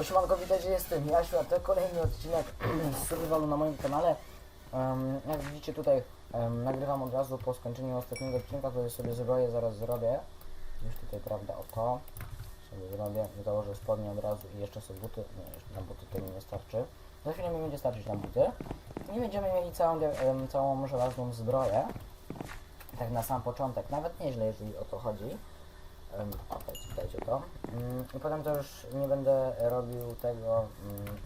Bo siemanko widać, że jestem Jasiu, a to kolejny odcinek z survivalu na moim kanale. Em, jak widzicie tutaj em, nagrywam od razu po skończeniu ostatniego odcinka, który sobie zbroję zaraz zrobię. Już tutaj prawda o to sobie zrobię, założę spodnie od razu i jeszcze sobie buty, nie, jeszcze na buty to nie starczy. Za chwilę mi będzie starczyć na buty. I będziemy mieli całą, em, całą żelazną zbroję. Tak na sam początek, nawet nieźle jeżeli o to chodzi. O, dajcie, dajcie to. Mm, I potem to już nie będę robił tego. Mm,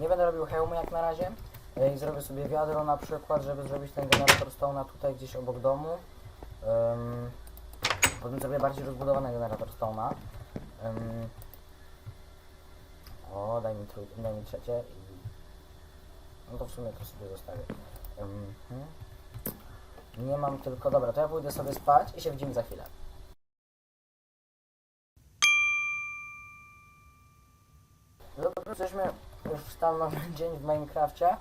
nie będę robił hełmu jak na razie. E, I zrobię sobie wiadro na przykład, żeby zrobić ten generator stone'a tutaj gdzieś obok domu. Potem zrobię bardziej rozbudowany generator stone'a. Um, o, daj mi, trój, daj mi trzecie. No to w sumie to sobie zostawię. Hmm. Nie mam tylko. Dobra, to ja pójdę sobie spać i się widzimy za chwilę. Dobra, jesteśmy już w stan nowy dzień w Minecrafcie.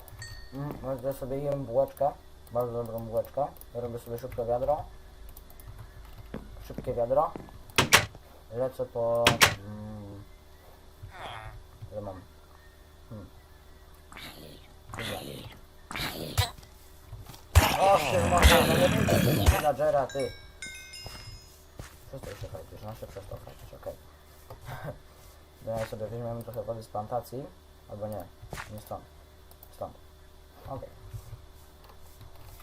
Mm, ja sobie jem bułeczkę, bardzo dobrą bułeczkę. Robię sobie szybkie wiadro. Szybkie wiadro. Lecę po... Mm, ile mam? Hmm. O, ty, może, no nie będzie villagera, ty. Przestań się fajczyć, no się przestał fajczyć, okej. Okay. Sobie weźmiemy trochę wody z plantacji, albo nie, nie stąd, stąd. Okej.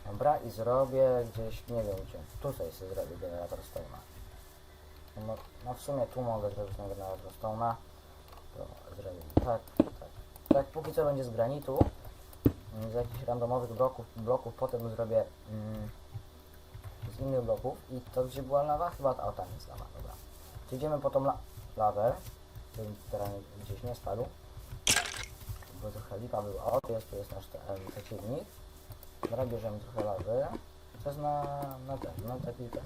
Dobra, i zrobię gdzieś, nie wiem gdzie, tutaj sobie zrobię generator stone'a. No, no w sumie tu mogę zrobić generator stone'a. To zrobię tak, tak. Tak, póki co będzie z granitu, z jakichś randomowych bloków, bloków potem zrobię mm, z innych bloków i to gdzie była lawa? Chyba ta, o tam jest lawa, dobra. Idziemy po tą la lawę, żeby teraz gdzieś nie spadł. Bo trochę lipa była. O, tu jest, tu jest nasz te- em, przeciwnik. Dobra, bierzemy trochę lawy. Jest na, na ten, na taki ten.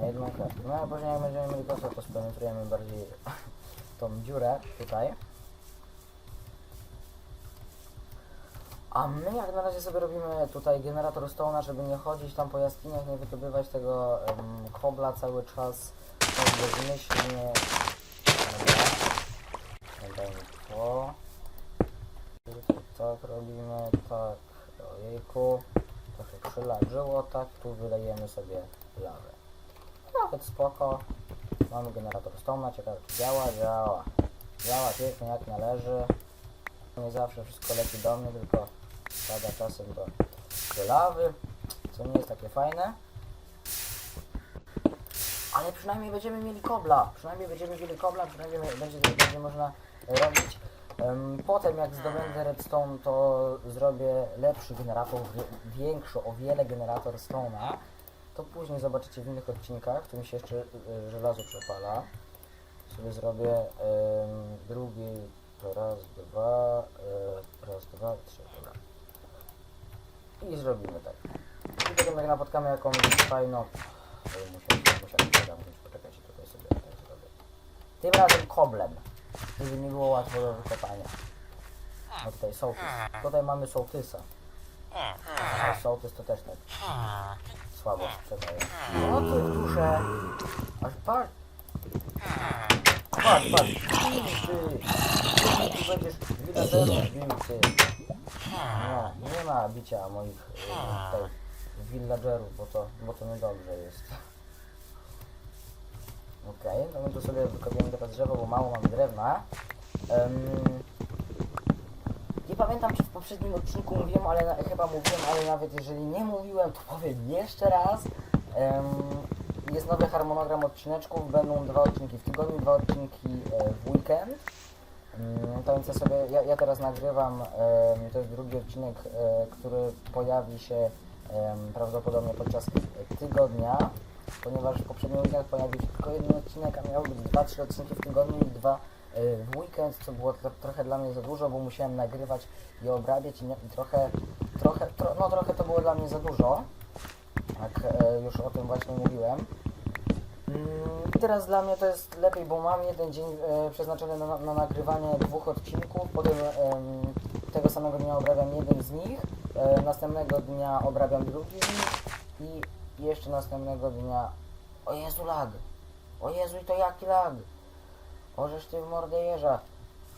Na jedną kratkę. No a później będziemy mieli kosę, to spenetrujemy bardziej tą dziurę tutaj. A my jak na razie sobie robimy tutaj generator stone'a, żeby nie chodzić tam po jaskiniach, nie wydobywać tego um, kobla cały czas bezmyślnie. Dajmy to. Tutaj tak robimy, tak. Ojejku. Trochę przylażyło, tak. Tu wylejemy sobie lawę. Nawet spoko. Mamy generator stone'a, ciekawe czy działa, działa. Działa pięknie jak należy. Nie zawsze wszystko leci do mnie, tylko pada czasem do, do lawy, co nie jest takie fajne. Ale przynajmniej będziemy mieli kobla, przynajmniej będziemy mieli kobla, przynajmniej będzie, będzie można robić. Em, Potem jak zdobędę redstone, to zrobię lepszy generator, większy o wiele generator stone'a. To później zobaczycie w innych odcinkach, tu mi się jeszcze y, żelazo przepala. Sobie zrobię em, drugi, raz, dwa, y, raz, dwa, trzy, dobra. I zrobimy tak. I potem jak napotkamy jakąś fajną... Musiałem, musiałem, musiałem, musiałem poczekać tutaj sobie tak zrobię. Tym razem koblem, żeby nie było łatwo do wykopania. No tutaj sołtys. Tutaj mamy sołtysa. A sołtys to też tak słabo sprzedaje. No ty duszę. Aż patrz. Patrz, patrz. Ty. Ty tu będziesz villagerów bił, ty. Nie, nie ma bicia moich e, tutaj villagerów, bo to, bo to niedobrze jest. Okej, no my tu sobie wykopiemy teraz drzewo, bo mało mam drewna. Em, nie pamiętam czy w poprzednim odcinku mówiłem, ale na, chyba mówiłem, ale nawet jeżeli nie mówiłem, to powiem jeszcze raz. Em, jest nowy harmonogram odcineczków, będą dwa odcinki w tygodniu, dwa odcinki e, w weekend. Mm, To więc ja sobie, ja, ja teraz nagrywam, to jest drugi odcinek, e, który pojawi się prawdopodobnie podczas tygodnia, ponieważ w poprzednim weekend pojawił się tylko jeden odcinek, a miało być dwa, trzy odcinki w tygodniu i dwa e, w weekend, co było tro, trochę dla mnie za dużo, bo musiałem nagrywać i obrabiać i, nie, i trochę, trochę, tro, no trochę to było dla mnie za dużo, jak e, już o tym właśnie mówiłem. Mm, teraz dla mnie to jest lepiej, bo mam jeden dzień e, przeznaczony na, na nagrywanie dwóch odcinków, potem em, tego samego dnia obrabiam jeden z nich, e, następnego dnia obrabiam drugi z nich i jeszcze następnego dnia... O Jezu, lag! O Jezu, i to jaki lag! Możesz ty w mordę jeża.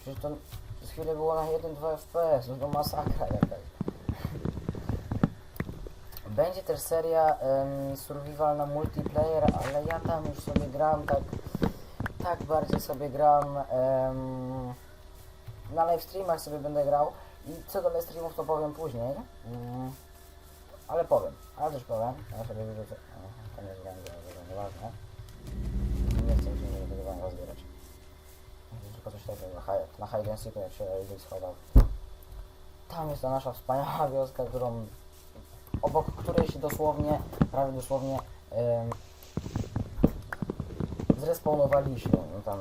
Przecież to przez chwilę było na 1-2 FPS, no to masakra jakaś. Będzie też seria em, survival na multiplayer, ale ja tam już sobie gram tak, tak bardziej sobie gram em, na live streamach sobie będę grał i co do live streamów to powiem później, mm, ale powiem, ale też powiem, ja sobie wyrzucę, to nie węgiel, to nieważne, nie chcę mi się tego węgla zbierać, tylko coś takiego, na hide and seeku jak się gdzieś schował. Tam jest ta nasza wspaniała wioska, którą obok której się dosłownie, prawie dosłownie em, zrespawnowaliśmy. No tam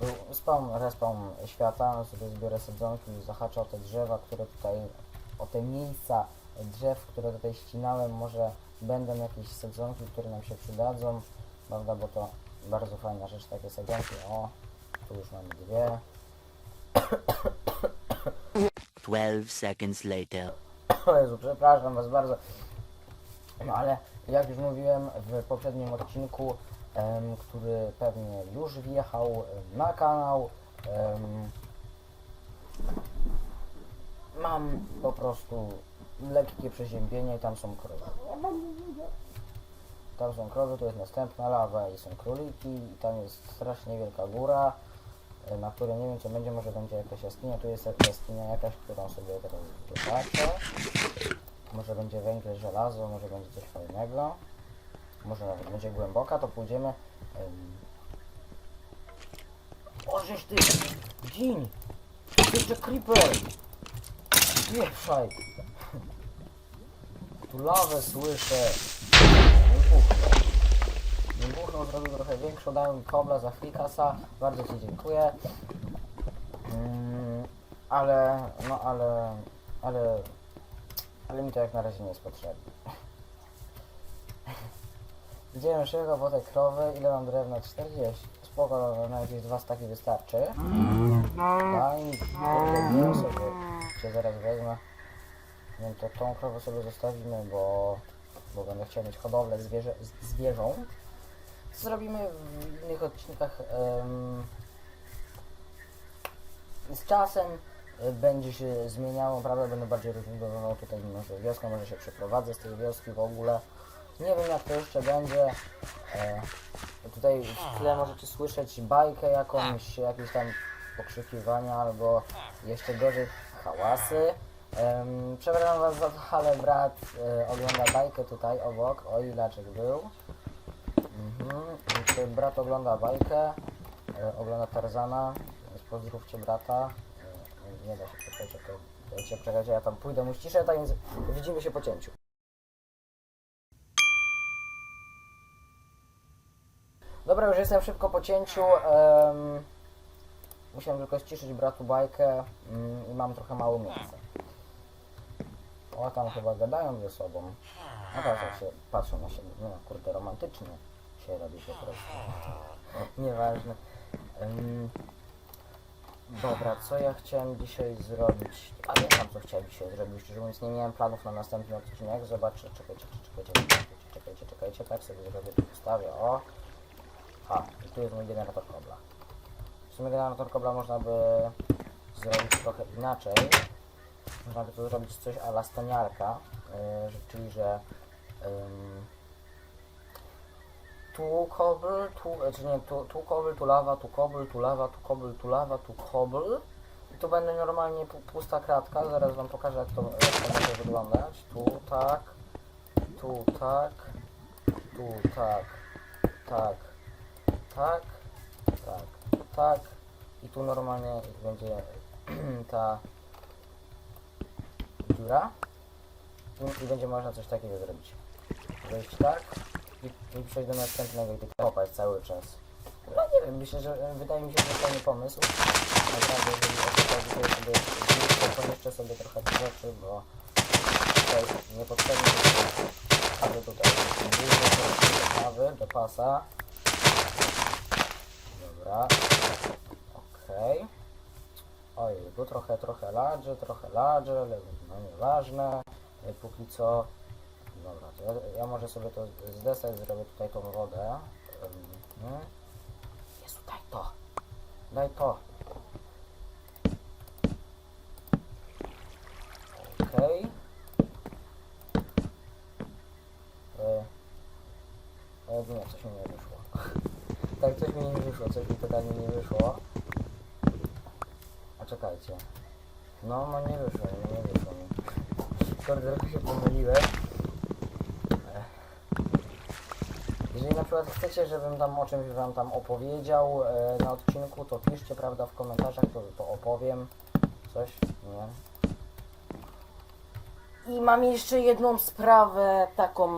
był spawn, respawn świata, no sobie zbiorę sadzonki, zahaczę o te drzewa, które tutaj, o te miejsca drzew, które tutaj ścinałem, może będą jakieś sadzonki, które nam się przydadzą, prawda, bo to bardzo fajna rzecz, takie sadzonki, o, tu już mamy dwie, 12 seconds later. O Jezu, przepraszam Was bardzo. No ale jak już mówiłem w poprzednim odcinku, em, który pewnie już wjechał na kanał, em, mam po prostu lekkie przeziębienie i tam są krowy. Tam są krowy, tu jest następna lawa i są króliki i tam jest strasznie wielka góra, e, na której nie wiem co będzie, może będzie jakaś jaskinia, tu jest jaskinia jakaś, którą sobie teraz zobaczę. Może będzie węgiel, żelazo, może będzie coś fajnego. Może nawet będzie głęboka, to pójdziemy. O, żeś ty! Dzień! Jeszcze creeper! Pieprzaj! Tu lawę słyszę! Wybuchnął. Wybuchnął, zrobił trochę większą, dałem mi kobla za frikasa. Bardzo Ci dziękuję. Mm, ale, no ale, ale ale mi to jak na razie nie jest potrzebne. Idziemy szybko po te krowy. Ile mam drewna? 40. Spoko, no, na jakieś dwa staki wystarczy. Daj mi kurde, sobie cię zaraz wezmę. Wiem, to tą krowę sobie zostawimy, bo, bo będę chciał mieć hodowlę zwierzę, z- zwierząt. Co zrobimy w innych odcinkach z czasem y, będzie się zmieniało, prawda, będę bardziej rozbudowywał tutaj może wioskę, może się przeprowadzę z tej wioski w ogóle. Nie wiem jak to jeszcze będzie. E, tutaj w tle możecie słyszeć bajkę jakąś, jakieś tam pokrzykiwania albo jeszcze gorzej hałasy. Um, przepraszam was za to, ale brat e, ogląda bajkę tutaj obok, o ilaczek był. Mhm. Brat ogląda bajkę, e, ogląda Tarzana, więc pozdrówcie brata. E, nie da się czekać, okej. Dajcie czekajcie, ja tam pójdę mu ściszę, tak więc widzimy się po cięciu. Dobra, już jestem szybko po cięciu. em, musiałem tylko ściszyć bratu bajkę mm, i mam trochę mało miejsca. O, tam chyba gadają ze sobą. No jak się patrzą na siebie, no kurde, romantycznie się robi po prostu. Nieważne. Ym, dobra, co ja chciałem dzisiaj zrobić? Nie pamiętam co chciałem dzisiaj zrobić, szczerze mówiąc nie miałem planów na następny odcinek. Zobaczę, czekajcie, czekajcie, czekajcie, czekajcie, czekajcie, tak sobie zrobię, tu postawię, o. A, i tu jest mój generator kobla. W sumie generator kobla można by zrobić trochę inaczej. Można by tu zrobić coś a la stoniarka, yy, czyli że ym, tu kobl, tu, czy nie, tu, tu kobl, tu lawa, tu kobl, tu lawa, tu kobl, tu lawa, tu kobl. I tu będzie normalnie pu- pusta kratka, zaraz wam pokażę jak to, jak to może wyglądać. Tu tak, tu tak, tu tak, tak, tak, tak, tak. I tu normalnie będzie ta dziura. I, będzie można coś takiego zrobić. Wejść tak i, i przejść do następnego i tylko kopać cały czas. No nie wiem, myślę, że e, wydaje mi się, że to fajny pomysł. Naprawdę, jeżeli o to chodzi, to ja sobie sobie trochę rzeczy, bo tutaj niepotrzebnie aby tutaj dużo kawy do pasa. Dobra. Okej. Oj, tu trochę, trochę ladże, trochę ladże, ale no nieważne. E, Póki co Dobra, to ja, ja może sobie to zdesać, zrobię tutaj tą wodę. Mhm. Jest tutaj to. Daj to. Okej. E, e, nie, coś mi nie wyszło. tak, coś mi nie wyszło, coś mi totalnie nie wyszło. Czekajcie. No, no nie wyszło mi, nie wyszło mi. Trochę się pomyliłem. Jeżeli na przykład chcecie, żebym tam o czymś wam tam opowiedział e, na odcinku, to piszcie, prawda, w komentarzach, to, to opowiem. Coś, nie? I mam jeszcze jedną sprawę, taką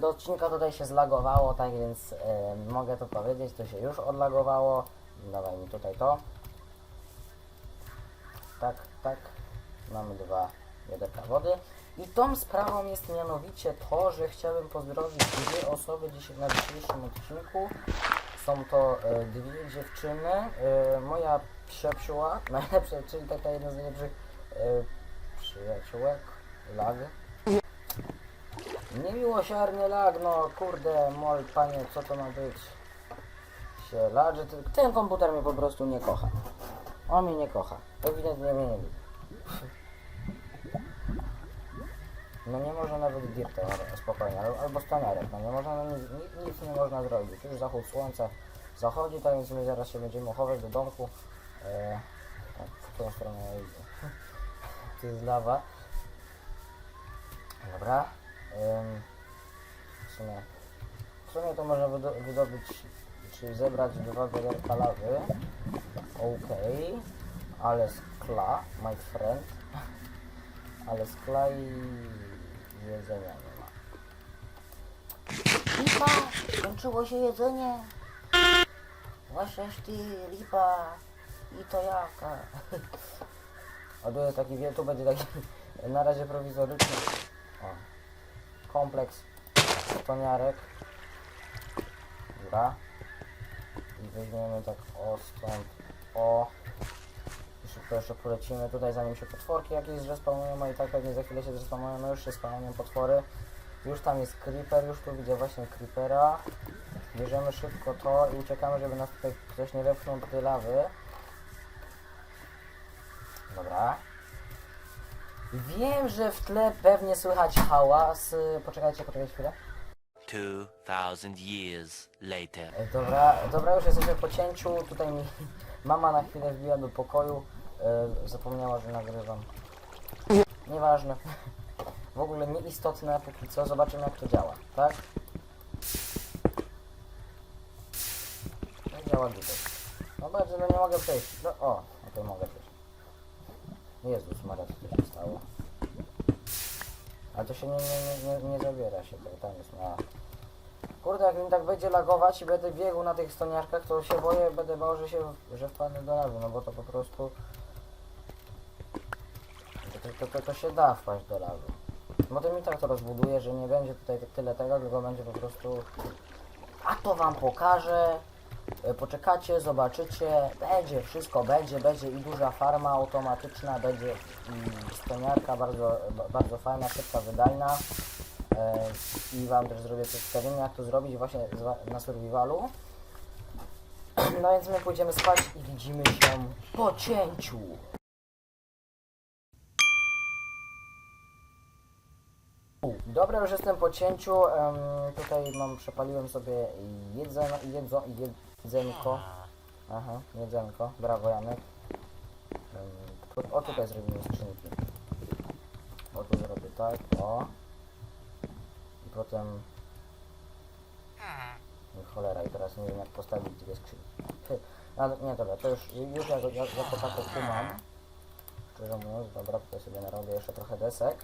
do odcinka tutaj się zlagowało, tak więc e, mogę to powiedzieć, to się już odlagowało. Dawaj mi tutaj to. Tak, tak. Mamy dwa wiaderka wody. I tą sprawą jest mianowicie to, że chciałbym pozdrowić dwie osoby dzisiaj na dzisiejszym odcinku. Są to e, dwie dziewczyny. E, moja przyjacióła, najlepsza, czyli taka jedna z najlepszych e, przyjaciółek, lag. Niemiłosierny lag, no kurde, mol panie, co to ma być? Się ladży, ty- ten komputer mnie po prostu nie kocha. On mnie nie kocha. Ewidentnie mnie nie lubi. No nie można nawet dirta, no, spokojnie, al- albo staniarek, no nie można, no, nic, nic, nie można zrobić. Już zachód słońca zachodzi, tak więc my zaraz się będziemy chować do domku. E, tak, w którą stronę ja idę. tu jest lawa. Dobra. Ym, w sumie, w sumie to można wydo wydobyć, czyli zebrać dwa wiaderka lawy. Okej, ale skla, my friend. Ale skla i jedzenia nie ma. Lipa! Skończyło się jedzenie. Właścież ty, lipa. I to jaka. A tu jest taki, tu będzie taki na razie prowizoryczny o, kompleks stoniarek. Dobra. I weźmiemy tak o stąd, o. I szybko jeszcze polecimy tutaj, zanim się potworki jakieś zrespawnują, i tak pewnie za chwilę się zrespawnują, no już się spawnują potwory. Już tam jest creeper, już tu widzę właśnie creepera. Bierzemy szybko to i uciekamy, żeby nas tutaj ktoś nie wepchnął do tej lawy. Dobra. Wiem, że w tle pewnie słychać hałas. Poczekajcie, poczekajcie chwilę. 2000 years later. E, Dobra, dobra, już jesteśmy po cięciu. Tutaj mi mama na chwilę wbiła do pokoju. E, zapomniała, że nagrywam. Nieważne. W ogóle nieistotne póki co. Zobaczymy jak to działa, tak? No działa tutaj. No bardzo, no nie mogę przejść. No, o, okej, mogę przejść. Jezus Maria, co to się stało? Ale to się nie, nie, nie, nie, nie zabiera się, to tam jest, a. Kurde, jak mi tak będzie lagować i będę biegł na tych stoniaczkach, to się boję, będę bał, że się, że wpadnę do lawy, no bo to po prostu... To, to, to, to się da wpaść do lawy. Potem i tak to rozbuduję, że nie będzie tutaj tyle tego, tylko będzie po prostu... A to wam pokażę. E, Poczekacie, zobaczycie, będzie, wszystko będzie, będzie i duża farma automatyczna, będzie i stoniarka bardzo, ba- bardzo fajna, szybka, wydajna. E, I wam też zrobię przedstawienie, jak to zrobić właśnie na survivalu. No więc my pójdziemy spać i widzimy się po cięciu. Dobra, już jestem po cięciu. em, tutaj mam, przepaliłem sobie jedzen, jedzo, jedzenko. Aha, jedzenko. Brawo Janek. Tu- o tutaj zrobimy skrzynki. O tu zrobię tak, o. Potem... No Cholera, i teraz nie wiem jak postawić dwie skrzynki. Hy, Ale nie, dobra, to już, już jako, jako, jako tako kumam. Szczerze mówiąc, dobra, tutaj sobie narobię jeszcze trochę desek.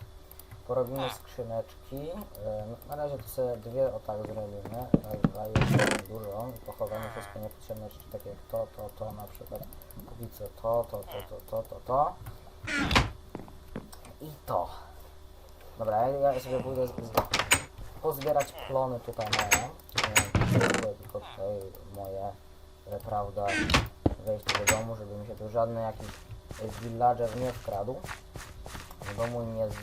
Porobimy skrzyneczki. E, Na razie to sobie dwie o tak zrobimy. Raz, dwa, jeszcze dużą. I pochowamy wszystkie niepotrzebne rzeczy, takie jak to, to, to na przykład. Póki co to, to, to, to, to, to, to. I to. Dobra, ja, ja sobie pójdę z, z, pozbierać plony tutaj moje. Nie tylko tutaj moje, e, prawda, wejście do domu, żeby mi się tu żadny jakiś villager nie wkradł do domu nie, z,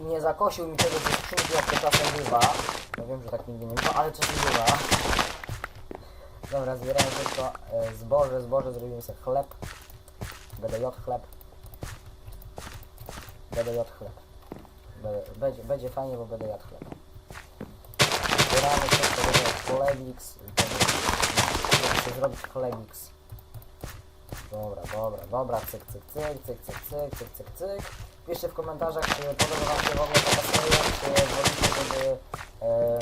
nie zakosił mi tego ze skrzynki, jak to czasem bywa. Ja wiem, że tak nigdy nie bywa, ale czasem bywa. Dobra, zbieramy tylko e, zboże, zboże, zrobimy sobie chleb. BDJ chleb. BDJ chleb. Będzie, będzie fajnie, bo BDJ chleb. Zbieramy wszystko, będzie chlebix. Chcę zrobić chlebix. Dobra, dobra, dobra, cyk, cyk, cyk, cyk, cyk, cyk, cyk, cyk, cyk. Piszcie w komentarzach, czy podoba wam się w ogóle taka seria, czy wolicie, żeby, e,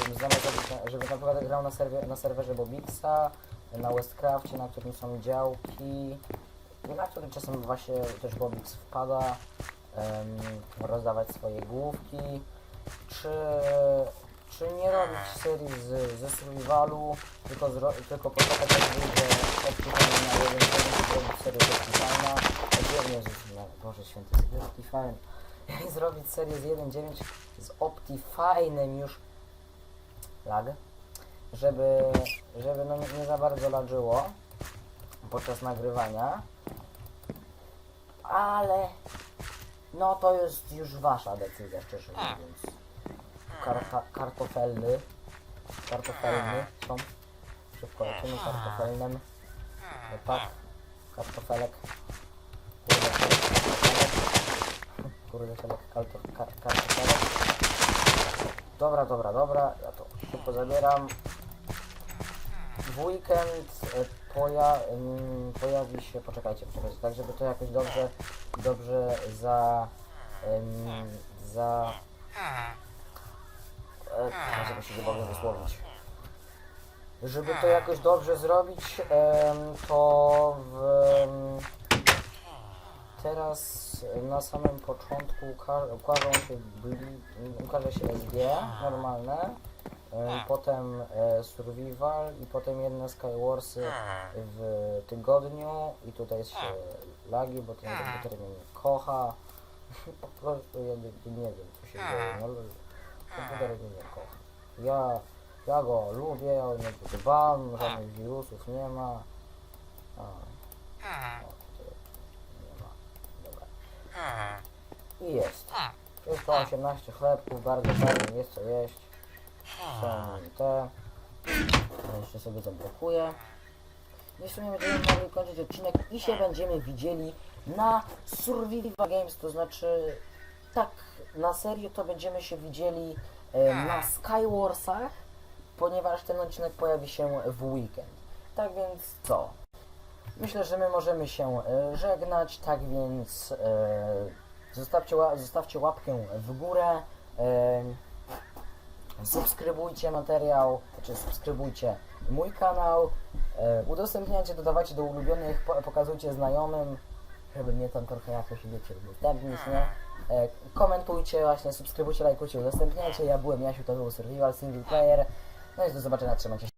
robić na- żeby na przykład grał na, na serwerze Bobixa, na Westcrafcie, na którym są działki, i na który czasem właśnie też Bobix wpada, rozdawać swoje główki, czy, czy nie robić serii z, ze survivalu, tylko, zro, tylko poczekać aż wyjdzie Optifine na 1 i zrobić serię z Optifina, nie z, no, Boże Święty, z Optifine, i zrobić serię z 1.9 z Optifinem już. Lag, żeby, żeby no nie, za bardzo lagzyło podczas nagrywania, ale no to jest już wasza decyzja, szczerze mówiąc. Karta, kartofelny, kartofelny są, szybko lecimy kartofelnem, no tak, kartofelek, kurde, kurde, felek, karto, kar, kartofelek. Dobra, dobra, dobra, ja to szybko zabieram. W weekend e, poja, ym, pojawi się, poczekajcie, poczekajcie, tak żeby to jakoś dobrze, dobrze za, ym, za, e, żeby się mogę wysłowić. Żeby to jakoś dobrze zrobić, em, to w, em, teraz na samym początku uka się, bli- ukaże się SG normalne, em, potem e, Survival i potem jedne Skywarsy w tygodniu i tutaj się lagi, bo ten komputer mnie nie kocha. Po prostu ja nie, nie wiem co się dzieje. No, komputer mnie nie kocha. Ja, ja go lubię, ja o niego dbam, żadnych wirusów nie ma. A, o, tutaj nie ma. Dobra. I jest. Jest to 18 chlebków, bardzo fajnie, jest co jeść. Są te. Ja Jeszcze sobie zablokuję. I w sumie będziemy mogli kończyć odcinek i się będziemy widzieli na Survival Games, to znaczy tak na serio to będziemy się widzieli e, na Skywarsach, ponieważ ten odcinek pojawi się w weekend. Tak więc co? Myślę, że my możemy się e, żegnać, tak więc e, zostawcie, ła- zostawcie łapkę w górę. E, subskrybujcie materiał, czy subskrybujcie mój kanał, udostępniajcie, dodawajcie do ulubionych, po, pokazujcie znajomym, żeby mnie tam trochę jakoś, wiecie, udostępnić, nie? E, komentujcie właśnie, subskrybujcie, lajkujcie, udostępniajcie. Ja byłem Jasiu, to był Survival Single Player. No i do zobaczenia, trzymajcie się.